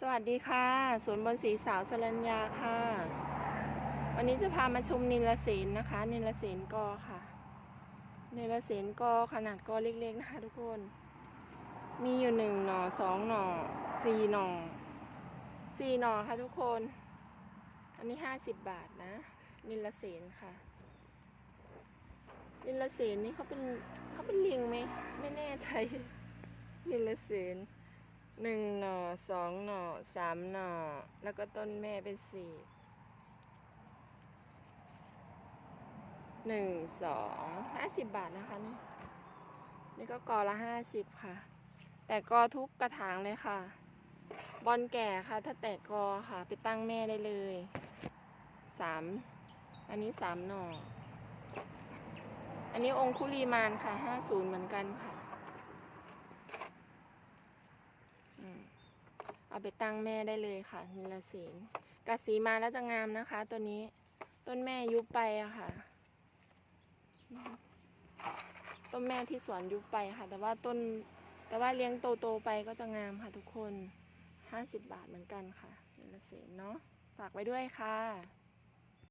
สวัสดีค่ะสวนบนสีสาวสรัญญาค่ะ วันนี้จะพามาชมนิลเสนนะคะ นิลเสนกอค่ะ นิลเสนกอขนาดกอเล็กๆนะคะทุกคน มีอยู่หนึ่งหน่อสองหน่อสี่หน่อสี่หน่อค่ะทุกคน อันนี้ห้าสิบบาทนะ นิลเสนค่ะ นิลเสนนี่เขาเป็นเขาเป็นลิงไหมไม่แน่ใจนิลเสน หนึ่งหน่อสองหน่อสามหน่อ แล้วก็ต้นแม่เป็นสี่หนึ่งสองห้าสิบบาทนะคะนี่ นี่ก็กอละห้าสิบค่ะ แต่กอทุกกระถางเลยค่ะ บอลแก่ค่ะ ถ้าแตกกอค่ะ ไปตั้งแม่ได้เลยสามอันนี้สามหน่อ อันนี้องคุลีมานค่ะห้าศูนย์เหมือนกันค่ะ เอาไปตั้งแม่ได้เลยค่ะนิลเสนกัดสีมาแล้วจะงามนะคะ ตัวนี้ต้นแม่ยุบไปอะค่ะ ต้นแม่ที่สวนยุบไปค่ะ แต่ว่าต้นแต่ว่าเลี้ยงโตๆไปก็จะงามค่ะทุกคนห้าสิบบาทเหมือนกันค่ะนิลเสนเนาะฝากไว้ด้วยค่ะ